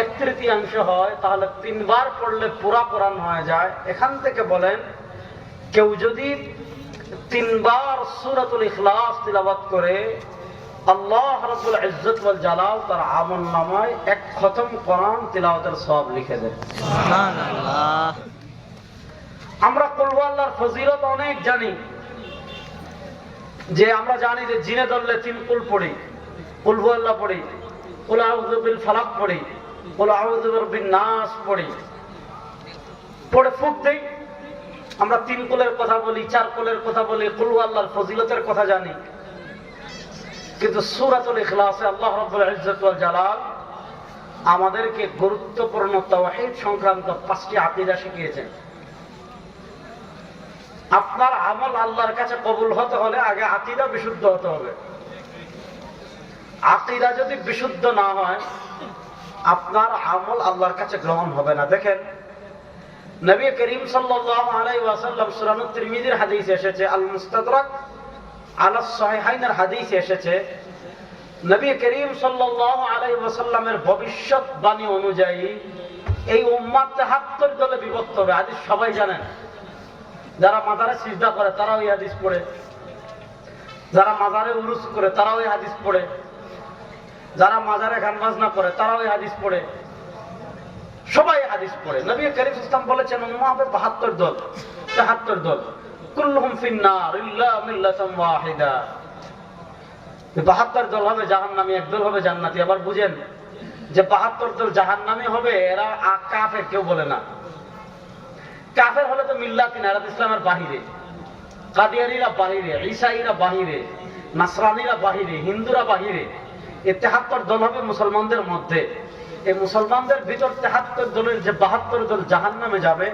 এক তৃতীয়াংশ হয় তাহলে তিনবার পড়লে পুরা কোরআন হয়ে যায়। এখান থেকে বলেন কেউ যদি তিনবার সুরাতুল ইখলাস তিলাবাত করে আল্লাহ রাব্বুল ইজ্জত ওয়াল জালাল তার আমল নামায় এক খতম কোরআন তিলাওয়াতের সব লিখে দেয় সুবহানাল্লাহ। আমরা কুলহু আল্লাহর ফজিলত অনেক জানি। যে আমরা জানি যে জিনে ধরলে তিন কুল পড়ি কুলহু আল্লাহ পড়ি কুল আউযু বিল ফালাক পড়ি কুল আউযু বির নাস পড়ি। পড়ে ফুক দেই। আমরা তিন কুলের কথা বলি, চার কুলের কথা বলি কুলহু আল্লাহর ফজিলতের কথা জানি। কিন্তু সূরাতুল ইখলাসে আল্লাহ রাব্বুল ইজ্জত ওয়াল জালাল আমাদেরকে গুরুত্বপূর্ণ তাওহীদ সংক্রান্ত পাঁচটি আকীদা শিখিয়েছেন। আপনার আমল আল্লাহর কাছে কবুল হতে হলে আগে আকিদা বিশুদ্ধ হতে হবে। আকিদা যদি বিশুদ্ধ না হয় আপনার আমল আল্লাহর কাছে গ্রহণ হবে না। দেখেন, নবী করিম সাল্লাল্লাহু আলাইহি ওয়াসাল্লাম সূরা তিরমিজির হাদিসে এসেছে আল মুস্তাদরাক আলা সাহিহাইনের হাদিসে এসেছে, নবী করিম সাল্লাল্লাহু আলাইহি ওয়াসাল্লামের ভবিষ্যৎবাণী অনুযায়ী এই উম্মাত 73 দলে বিভক্ত হবে। হাদিস সবাই জানেন। যারা মাজারে সিজদা করে, তারাও এই হাদিস পড়ে। যারা মাজারে উরুস করে, তারাও এই হাদিস পড়ে। যারা মাজারে গান বাজনা করে, তারাও হাদিস পড়ে। সবাই হাদিস পড়ে। নবী করিম ইসলাম বলেছেন উম্মাহ হবে 72 দল 73 দল। কুল্লুহুম ফিন্নার ইল্লা মিল্লাতাম ওয়াহিদা। 72 দল হবে জাহান্নামী, এক দল হবে জান্নাতি। আবার বুঝেন, যে 72 দল জাহান্নামী হবে, এরা কাফের কেউ বলে না। কাফের হলে তো মিল্লাতি না, এরা ইসলামের বাহিরে। কাদিয়ারিরা বাহিরে, ঈসাইরা বাহিরে, নাসরানিরা বাহিরে, হিন্দুরা বাহিরে। এই তেহাত্তর দল হবে মুসলমানদের মধ্যে। এই মুসলমানদের ভিতর তেহাত্তর দলের যে বাহাত্তর দল জাহান নামে যাবে,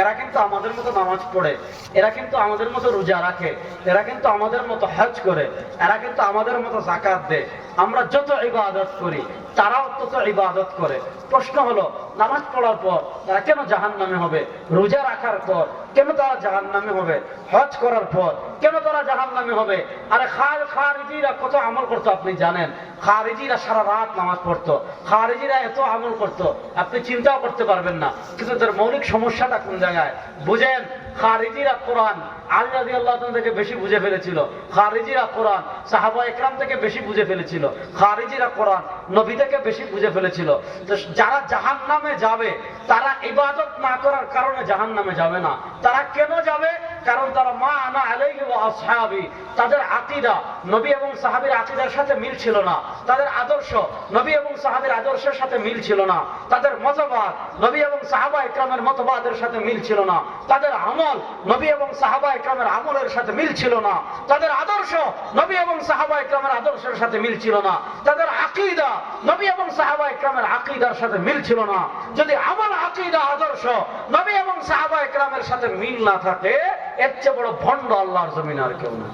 এরা কিন্তু আমাদের মতো নামাজ পড়ে, এরা কিন্তু আমাদের মতো রোজা রাখে, এরা কিন্তু আমাদের মতো হজ করে, এরা কিন্তু আমাদের মতো জাকাত দেয়। আমরা যত ইবাদত করি, তারাও তত ইবাদত করে। প্রশ্ন হলো নামাজ পড়ার পর তারা কেন জাহান নামে হবে? রোজা রাখার পর কেন তারা জাহান নামে হবে? হজ করার পর কেন তারা জাহান নামে হবে? আরে খার খারিজিরা কত আমল করতো আপনি জানেন? খারিজিরা সারা রাত নামাজ পড়তো। খারিজিরা এত আমল করতো, আপনি চিন্তাও করতে পারবেন না। কিন্তু তার মৌলিক সমস্যাটা কোন জায়গায়? বুঝেন, খারিজিরা কোরআন আলী রাজি আল্লাহ থেকে বেশি বুঝে ফেলেছিল। খারিজিরা কোরআন সাহাবা একরাম থেকে বেশি বুঝে ফেলেছিল। খারিজিরা কোরআন নবী থেকে বেশি বুঝে ফেলেছিল। যারা জাহান নামে যাবে তারা ইবাদত না করার কারণে জাহান নামে যাবে না। তারা কেন যাবে? কারণ তারা মা আনা আসহাবি। তাদের আকীদা নবী এবং সাহাবীর আকীদার সাথে মিল ছিল না। তাদের আদর্শ নবী এবং সাহাবীর আদর্শের সাথে মিল ছিল না। তাদের মতবাদ নবী এবং সাহাবা ইকরামের মতবাদের সাথে মিল ছিল না। তাদের আমল নবী এবং সাহাবা ইকরামের আমলের সাথে মিল ছিল না। তাদের আদর্শ নবী এবং সাহাবা ইকরামের আদর্শের সাথে মিল ছিল না। তাদের আকীদা নবী এবং সাহাবা ইকরামের আকীদার সাথে মিল ছিল না। যদি আমল সাথে মিল না থাকে এর চেয়ে বড় ভণ্ড আল্লাহর জমিন আর কেউ না।